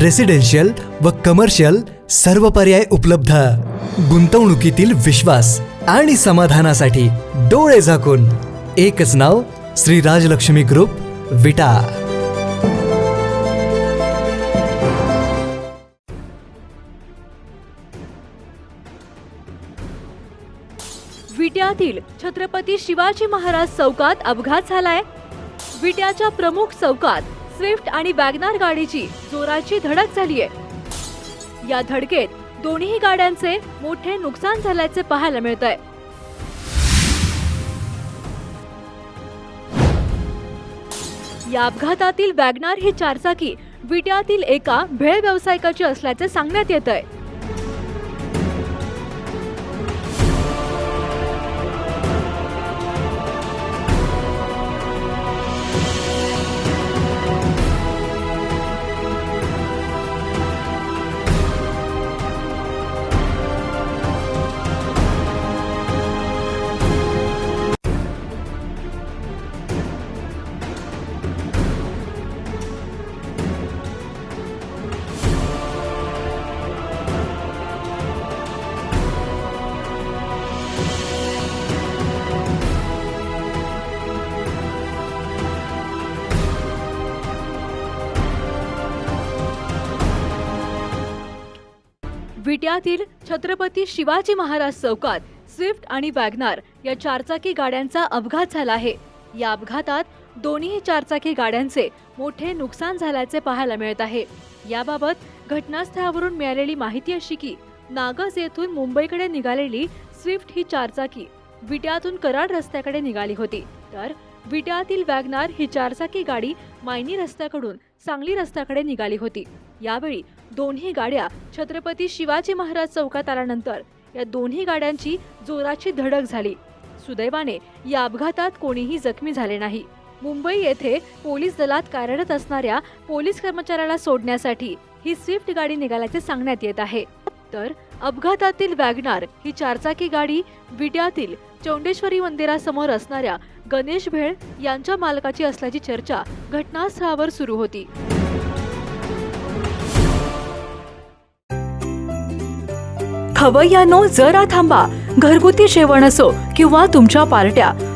Residential व commercial सर्व पर्याय उपलब्ध. गुंतवणुकीतील विश्वास आणि समाधानासाठी डोळे झाकून. एकच नाव श्री राजलक्ष्मी ग्रुप विटा. विट्यातील छत्रपती शिवाजी महाराज चौकात अपघात झालाय. विट्याच्या प्रमुख चौकात स्विफ्ट आणि वॅगनार गाडीची जोराची धडक झाली आहे या धडकेत दोन्ही गाड्यांचे मोठे नुकसान झाल्याचे पाहायला मिळत आहे या अपघातातील वॅगनार ही चारचाकी विट्यातील एका भेळ व्यावसायिकाची असल्याचे सांगण्यात येत आहे विट्यातील छत्रपती शिवाजी महाराज चौकात स्विफ्ट आणि वॅगनार या चारचाकी गाड्यांचा अपघात झाला आहे. या अपघातात दोन्ही चारचाकी गाड्यांचे मोठे नुकसान झाल्याचे पाहायला मिळत आहे. याबाबत घटनास्थळावरून मिळालेली माहिती अशी की नागस येथून मुंबईकडे निघालेली स्विफ्ट ही चारचाकी विट्यातून कराड रस्त्याकडे निघाली होती. तर विट्यातील वॅगनार ही चारचाकी गाडी मायनी रस्त्याकडून सांगली रस्त्याकडे निघाली होती. यावेळी दोन्ही गाड्या छत्रपती शिवाजी महाराज चौकात आल्यानंतर या दोन्ही गाड्यांची जोराची धडक झाली. सुदैवाने या अपघातात कोणीही जखमी झाले नाही. मुंबई येथे पोलीस दलात कार्यरत असणाऱ्या पोलीस कर्मचाऱ्याला सोडण्यासाठी ही स्विफ्ट गाडी निघाल्याचे सांगण्यात येत आहे. तर अपघातातील वॅगनार ही चारचाकी गाडी विट्यातील चौंडेश्वरी मंदिरासमोर असणाऱ्या गणेश भेळ यांच्या मालकाची असल्याची चर्चा घटनास्थळावर सुरू होती. खवय्यानो जरा थांबा. घरगुती जेवण असो किंवा तुमच्या पार्ट्या.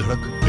धडक